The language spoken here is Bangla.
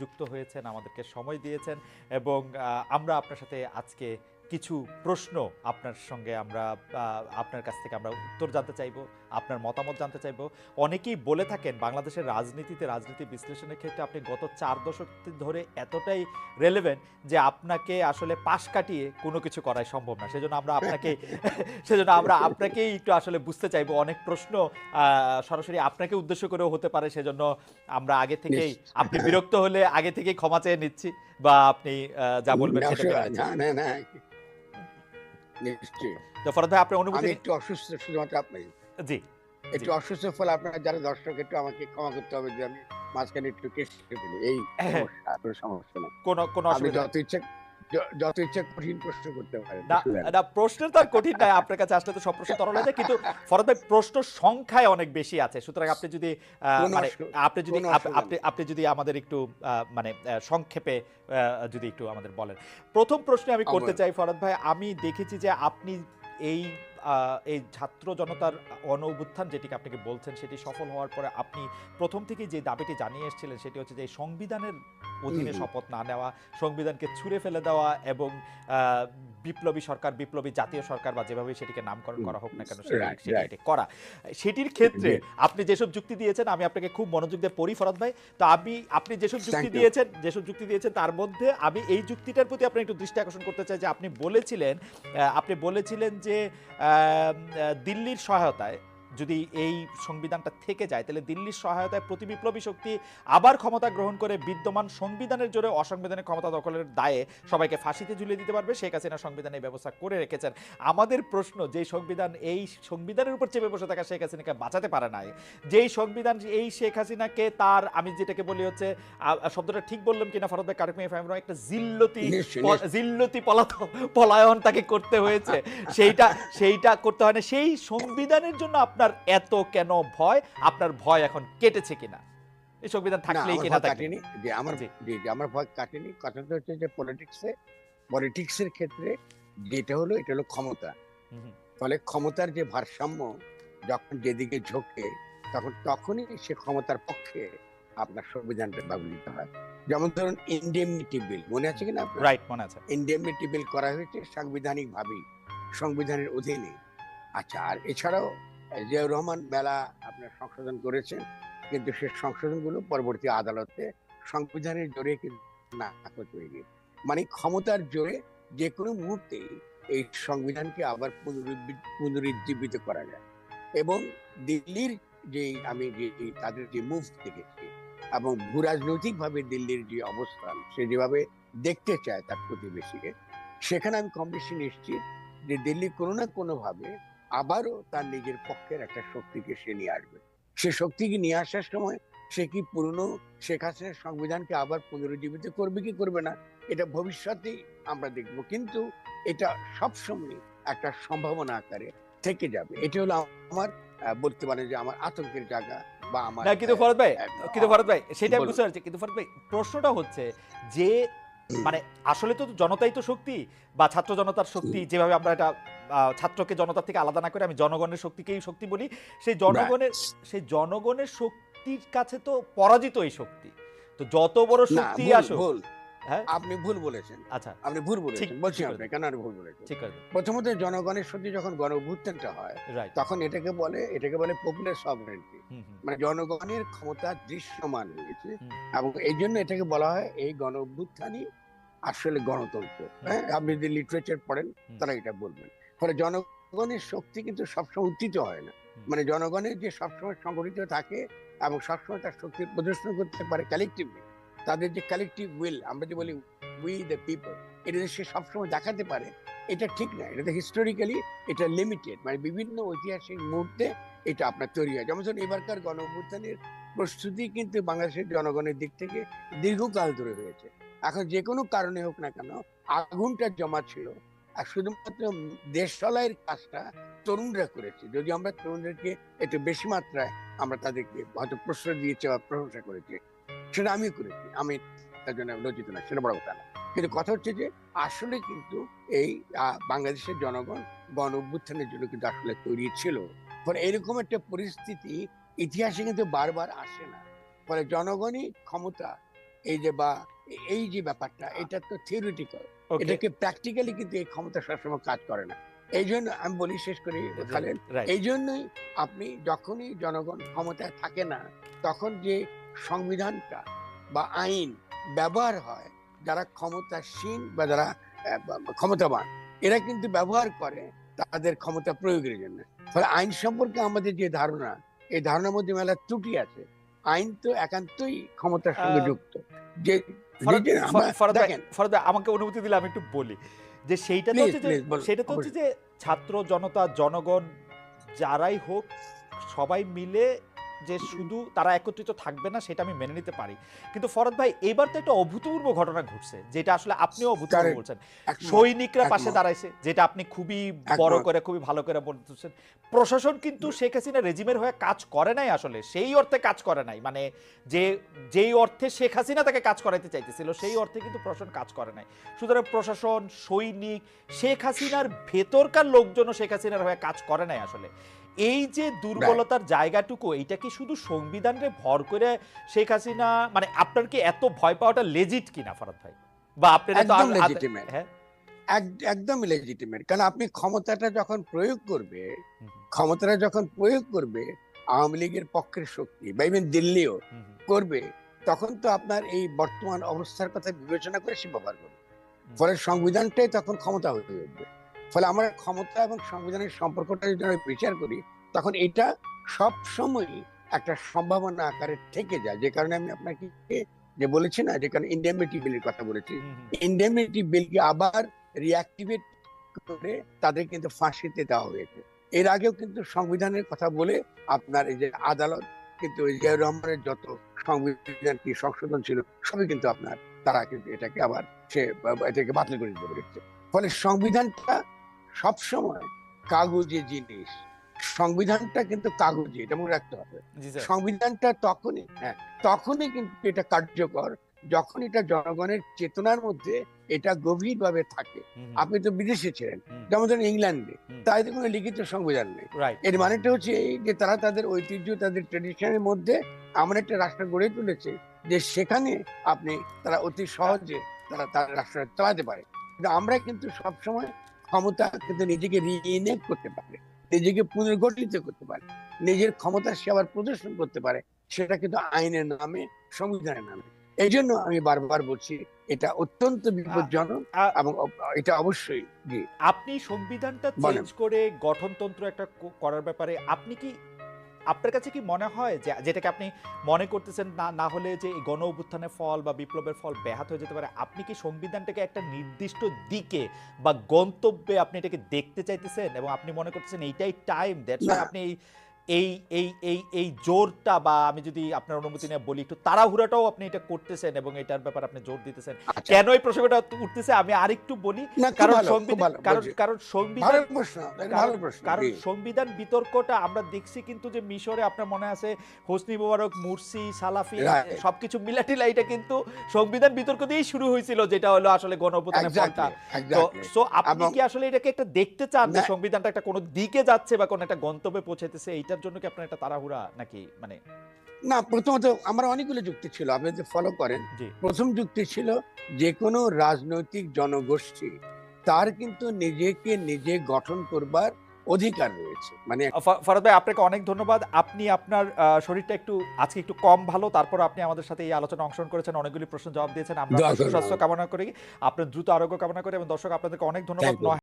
যুক্ত হয়েছেন, আমাদেরকে সময় দিয়েছেন এবং আমরা আপনার সাথে আজকে কিছু প্রশ্ন আপনার সঙ্গে আমরা আপনার কাছ থেকে আমরা উত্তর জানতে চাইব। আপনার মতামত জানতে চাইব। অনেকেই বলে থাকেন বাংলাদেশের রাজনীতিতে রাজনীতি বিশ্লেষণের ক্ষেত্রে আপনি গত চার দশক ধরে এতটাই রেলেভেন্ট যে আপনাকে আসলে পাশ কাটিয়ে কোনো কিছু করাই সম্ভব না। সেজন্য আমরা আপনাকে সেজন্য আমরা আপনাকেই একটু আসলে বুঝতে চাইব। অনেক প্রশ্ন সরাসরি আপনাকে উদ্দেশ্য করেও হতে পারে। সেজন্য আমরা আগে থেকেই আপনি বিরক্ত হলে আগে থেকেই ক্ষমা চেয়ে নিচ্ছি বা আপনি যা বলবেন সেটা সে- না না না নিশ্চয়ই। তো ফরদ ভাই আপনার অনুভূতি আমি একটু অসুস্থ শুধুমাত্র আপনি। জি একটু অসুস্থ ফলে আপনার যারা দর্শক একটু আমাকে ক্ষমা করতে হবে যে আমি মাঝখানে একটু ফেলি। এই হ্যাঁ। সমস্যা কোনো সমস্যা না কোনো কোনো অসুবিধা যত ইচ্ছা যত ইচ্ছা কঠিন প্রশ্ন করতে পারেন না অসুবিধা নেই। না। প্রশ্নের তো কঠিন নাই আপনার কাছে আসলে তো সব প্রশ্ন তরল হয়ে যায় কিন্তু ফরদ ভাই প্রশ্ন সংখ্যায় অনেক বেশি আছে সুতরাং আপনি যদি আহ, মানে আপনি যদি আপনি আপনি যদি আমাদের একটু মানে সংক্ষেপে যদি একটু আমাদের বলেন। প্রথম প্রশ্ন আমি করতে চাই ফরদ ভাই আমি দেখেছি যে আপনি এই এই ছাত্র জনতার অন অভ্যুত্থান যেটিকে আপনাকে বলছেন সেটি সফল হওয়ার পরে আপনি প্রথম থেকে যে দাবিটি জানিয়ে এসেছিলেন সেটি হচ্ছে যে সংবিধানের অধীনে শপথ না নেওয়া সংবিধানকে ছুঁড়ে ফেলে দেওয়া এবং বিপ্লবী সরকার বিপ্লবী জাতীয় সরকার বা যেভাবে সেটিকে নামকরণ করা হোক না কেন সেটি- করা। সেটির ক্ষেত্রে আপনি যেসব যুক্তি দিয়েছেন আমি আপনাকে খুব মনোযোগ দিয়ে পড়ি ফরাদ ভাই। তো আমি আপনি যেসব যুক্তি দিয়েছেন যেসব যুক্তি দিয়েছেন তার মধ্যে আমি এই যুক্তিটার প্রতি আপনার একটু দৃষ্টি আকর্ষণ করতে চাই যে আপনি বলেছিলেন আহ, আপনি বলেছিলেন যে দিল্লির সহায়তায় যদি এই সংবিধানটা থেকে যায় তাহলে দিল্লির সহায়তায় প্রতি বিপ্লবী শক্তি আবার ক্ষমতা গ্রহণ করে বিদ্যমান সংবিধানের জোরে অসংবিধানের ক্ষমতা দখলের দায়ে সবাইকে ফাঁসিতে ঝুলিয়ে দিতে পারবে। শেখ হাসিনা সংবিধানে এই ব্যবস্থা করে রেখেছেন। আমাদের প্রশ্ন যে সংবিধান এই সংবিধানের উপর চেপে বসে থাকা শেখ হাসিনাকে বাঁচাতে পারে নাই যেই সংবিধান এই শেখ হাসিনাকে তার আমি যেটাকে বলি হচ্ছে শব্দটা ঠিক বললাম কিনা ফরদ ভাই ইফ একটা জিল্লতি জিল্লতি পলাত- পলায়ন তাকে করতে হয়েছে। সেইটা সেইটা করতে হয় না। সেই সংবিধানের জন্য আপনার এত কেন ভয়? আপনার ভয় এখন কেটেছে কিনা? এই সংবিধান থাকলেই কিনা কাটেনি। যে আমার জি। আমার ভয় কাটেনি। কথাটা হচ্ছে যে পলিটিক্সে পলিটিক্সের ক্ষেত্রে যেটা হলো এটা হলো ক্ষমতা। ফলে ক্ষমতার যে ভারসাম্য যখন যেদিকে ঝোঁকে তখন তখনই সে ক্ষমতার পক্ষে আপনার সংবিধানটা ব্যবহৃত হয়। যেমন ধরুন ইন্ডেমনিটি বিল মনে আছে কিনা রাইট মনে আছে। ইন্ডেমনিটি বিল করা হয়েছে সাংবিধানিক ভাবেই সংবিধানের অধীনে। আচ্ছা আর এছাড়াও জিয়াউর রহমান মেলা আপনার সংশোধন করেছেন, কিন্তু সে সংশোধনগুলো পরবর্তী আদালতে সংবিধানের জোরে কিন্তু না করতে হয়নি মানে ক্ষমতার জোরে যে কোনো মুহূর্তে এই সংবিধানকে আবার পুনরুজ্জীব- পুনরুজ্জীবিত করা যায়। এবং দিল্লির যে আমি যে তাদের যে মুভ দেখেছি এবং ভূরাজনৈতিক ভাবে দিল্লির যে অবস্থান, সে যেভাবে দেখতে চায় তার প্রতিবেশীকে, সেখানে আমি কম বেশি নিশ্চিত যে দিল্লি কোনো না কোনো ভাবে আবারও তার নিজের পক্ষের একটা শক্তিকে সে নিয়ে আসবে। সে শক্তিকে নিয়ে আসার সময় সে কি পুরনো শেখ হাসিনার সংবিধানকে আবার পুনরুজ্জীবিত করবে কি করবে না এটা ভবিষ্যতেই আমরা দেখব। কিন্তু এটা সবসময় একটা সম্ভাবনা আকারে থেকে যাবে। এটা হলো আমার বলতে পারেন যে আমার আতঙ্কের জায়গা বা আমার না কিন্তু ফরদ ভাই কিন্তু ফরদ ভাই সেটা বুঝতে পারছি কিন্তু ফরদ ভাই প্রশ্নটা হচ্ছে যে মানে আসলে তো জনতাই তো শক্তি বা ছাত্র জনতার শক্তি যেভাবে আমরা এটা ছাত্রকে জনতার থেকে আলাদা না করে আমি জনগণের শক্তিকেই শক্তি বলি। সেই জনগণের সেই জনগণের শক্তির কাছে তো পরাজিত এই শক্তি। তো যত বড় শক্তি আসুক হ্যাঁ? আপনি ভুল বলেছেন। আচ্ছা। আপনি ভুল বলেছেন বলছি আপনি কেন আপনি ভুল বলেছেন? ঠিক আছে প্রথমত জনগণের সত্যি যখন গণ অভ্যুত্থানটা হয় তখন এটাকে বলে এটাকে বলে পপুলার সভারেন্টি মানে জনগণের ক্ষমতা দৃশ্যমান হয়েছে এবং এই জন্য এটাকে বলা হয় এই গণ অভ্যুত্থানই আসলে গণতন্ত্র। হ্যাঁ? আপনি যদি লিটারেচার পড়েন। তারা এটা বলবেন। ফলে জনগণের শক্তি কিন্তু সবসময় উত্থিত হয় না। মানে জনগণের যে সবসময় সংগঠিত থাকে এবং সবসময় তার শক্তি প্রদর্শন করতে পারে কালেকটিভলি তাদের যে কালেকটিভ উইল আমরা যে বলি উই দ্য পিপল এটা যে সে সবসময় দেখাতে পারে এটা ঠিক না। এটা হিস্টোরিক্যালি এটা লিমিটেড মানে বিভিন্ন ঐতিহাসিক মুহূর্তে এটা আপনার তৈরি হয়। যেমন ধরুন এবারকার গণ অভ্যুত্থানের প্রস্তুতি কিন্তু বাংলাদেশের জনগণের দিক থেকে দীর্ঘকাল ধরে হয়েছে এখন যে কোনো কারণে হোক না কেন আগুনটা জমা ছিল। আর শুধুমাত্র দেশ চলাইয়ের কাজটা তরুণরা করেছে। যদি আমরা তরুণদেরকে একটু বেশি মাত্রায় আমরা তাদেরকে হয়তো প্রশ্রয় দিয়েছে বা প্রশংসা করেছি, সেটা আমিও করেছি। আমি তার জন্য লজ্জিত না সেটা বড় কথা না। কিন্তু কথা হচ্ছে যে, আসলে কিন্তু এই বাংলাদেশের জনগণ গণ অভ্যুত্থানের জন্য কিন্তু আসলে তৈরি ছিল। ফলে এরকম একটা পরিস্থিতি ইতিহাসে কিন্তু বারবার আসে না। ফলে জনগণই ক্ষমতা, এই যে বা, এই যে ব্যাপারটা, এটা তো থিওরিটিক্যাল এটাকে প্র্যাকটিক্যালি কিন্তু এই ক্ষমতা সবসময় কাজ করে না। এই জন্য আমি বলি শেষ করি খালেন এই জন্যই আপনি যখনই জনগণ ক্ষমতায় থাকে না তখন যে সংবিধানটা বা আইন ব্যবহার হয় যারা ক্ষমতাসীন বা যারা ক্ষমতাবান এরা কিন্তু ব্যবহার করে তাদের ক্ষমতা প্রয়োগের জন্য। ফলে আইন সম্পর্কে আমাদের যে ধারণা এই ধারণার মধ্যে মেলা ত্রুটি আছে। আইন তো একান্তই ক্ষমতার সঙ্গে যুক্ত। যে ভাই, আমাকে অনুমতি দিলে আমি একটু বলি। যে সেইটা হচ্ছে যে সেটা তো হচ্ছে যে ছাত্র জনতা জনগণ যারাই হোক সবাই মিলে যে শুধু তারা একত্রিত থাকবে না সেটা আমি মেনে নিতে পারি। কিন্তু ফরদ ভাই এবার তো একটা অভূতপূর্ব ঘটনা ঘটছে যেটা আসলে আপনিও অভূতপূর্ব বলছেন। সৈনিকরা পাশে দাঁড়াইছে যেটা আপনি খুবই বড় করে খুবই ভালো করে বলতেছেন। প্রশাসন কিন্তু শেখ হাসিনা রেজিমের হয়ে কাজ করে নাই আসলে সেই অর্থে কাজ করে নাই। মানে যে যেই অর্থে শেখ হাসিনা তাকে কাজ করাইতে চাইতেছিল সেই অর্থে কিন্তু প্রশাসন কাজ করে নাই। সুতরাং প্রশাসন সৈনিক শেখ হাসিনার ভেতরকার লোকজনও শেখ হাসিনার হয়ে কাজ করে নাই আসলে। এই যে দুর্বলতার জায়গাটুকু এইটা কি শুধু সংবিধানকে ভর করে শেখ হাসিনা মানে আপনার কি এত ভয় পাওয়াটা লেজিট কিনা ফরাদ ভাই? বা আপনারা একদম এক- একদম লেজিটিমেট কারণ আপনি ক্ষমতাটা যখন প্রয়োগ করবে ক্ষমতাটা যখন প্রয়োগ করবে আওয়ামী লীগের পক্ষের শক্তি বা ইভেন দিল্লিও করবে তখন তো আপনার এই বর্তমান অবস্থার কথা বিবেচনা করে সে ব্যবহার করবে ফলে সংবিধানটাই তখন ক্ষমতা হয়ে উঠবে। ফলে আমরা ক্ষমতা এবং সংবিধানের সম্পর্কটা যদি আমরা বিচার করি তখন এটা সব সময় একটা সম্ভাবনা আকারে থেকে যায়। যে কারণে আমি আপনাকে যে বলেছি না যে কারণে ইন্ডিয়ামিটি বিলের কথা বলেছি। হুম। বিলকে আবার রিঅ্যাক্টিভেট করে তাদের কিন্তু ফাঁসিতে দেওয়া হয়েছে। এর আগেও কিন্তু সংবিধানের কথা বলে আপনার এই যে আদালত কিন্তু জিয়াউর রহমানের যত সংবিধান কি সংশোধন ছিল সবই কিন্তু আপনার তারা কিন্তু এটাকে আবার সে এটাকে বাতিল করে দিতে পেরেছে। ফলে সংবিধানটা সবসময় কাগজে জিনিস। সংবিধানটা কিন্তু কাগজে এটা মনে রাখতে হবে। সংবিধানটা তখনই হ্যাঁ তখনই কিন্তু এটা কার্যকর যখন এটা জনগণের চেতনার মধ্যে এটা গভীরভাবে থাকে। আপনি তো বিদেশে ছিলেন যেমন ধরেন ইংল্যান্ডে। তাই কোনো লিখিত সংবিধান নেই। এর মানেটা হচ্ছে এই যে তারা তাদের ঐতিহ্য তাদের ট্রেডিশনের মধ্যে এমন একটা রাষ্ট্র গড়ে তুলেছে যে সেখানে আপনি তারা অতি সহজে তারা তার রাষ্ট্র চালাতে পারে। কিন্তু আমরা কিন্তু সবসময় ক্ষমতা কিন্তু নিজেকে রিইনেক্ট করতে পারে নিজেকে পুনর্গঠিত করতে পারে নিজের ক্ষমতা সে আবার প্রদর্শন করতে পারে সেটা কিন্তু আইনের নামে সংবিধানের নামে এই জন্য আমি বারবার বলছি এটা অত্যন্ত বিপজ্জনক এবং এটা অবশ্যই আপনি সংবিধানটা। চেঞ্জ করে গঠনতন্ত্র একটা করার ব্যাপারে আপনি কি আপনার কাছে কি মনে হয় যে যেটাকে আপনি মনে করতেছেন না না হলে যে এই গণ অভ্যুত্থানের ফল বা বিপ্লবের ফল ব্যাহত হয়ে যেতে পারে আপনি কি সংবিধানটাকে একটা নির্দিষ্ট দিকে বা গন্তব্যে আপনি এটাকে দেখতে চাইতেছেন এবং আপনি মনে করতেছেন এইটাই টাইম দ্যাটস আপনি এই এই এই এই এই জোরটা বা আমি যদি আপনার অনুমতি নিয়ে বলি একটু তাড়াহুড়াটাও আপনি এটা করতেছেন এবং এটার ব্যাপারে আপনি জোর দিতেছেন। আচ্ছা। কেন এই প্রসঙ্গটা উঠতেছে? আমি আরেকটু বলি কারণ সংবিধান কারণ কারণ সংবিধান কারণ-। সংবিধান বিতর্কটা আমরা দেখছি কিন্তু যে মিশরে আপনার মনে আছে হোসনি মোবারক মুরসি সালাফি সবকিছু মিলাটিলা এটা কিন্তু সংবিধান বিতর্ক দিয়েই শুরু হয়েছিল যেটা হলো আসলে গণঅভ্যুত্থানের ফলটা। তো সো আপনি কি আসলে এটাকে একটা দেখতে চান যে সংবিধানটা একটা কোনো দিকে যাচ্ছে বা কোনো একটা গন্তব্যে পৌঁছাইতেছে? এইটার জন্য কি আপনার একটা তাড়াহুড়া নাকি? মানে না প্রথমত আমার অনেকগুলো যুক্তি ছিল আপনি যদি ফলো করেন। প্রথম যুক্তি ছিল যে কোনো রাজনৈতিক জনগোষ্ঠী তার কিন্তু নিজেকে নিজে গঠন করবার অধিকার রয়েছে। মানে ফরাদ ভাই আপনাকে অনেক ধন্যবাদ। আপনি আপনার শরীরটা একটু আজকে একটু কম ভালো তারপর আপনি আমাদের সাথে এই আলোচনা অংশগ্রহণ করেছেন অনেকগুলি প্রশ্ন জবাব দিয়েছেন। আমরা। সুস্বাস্থ্য কামনা করি আপনার দ্রুত আরোগ্য কামনা করি এবং দর্শক আপনাদেরকে অনেক ধন্যবাদ।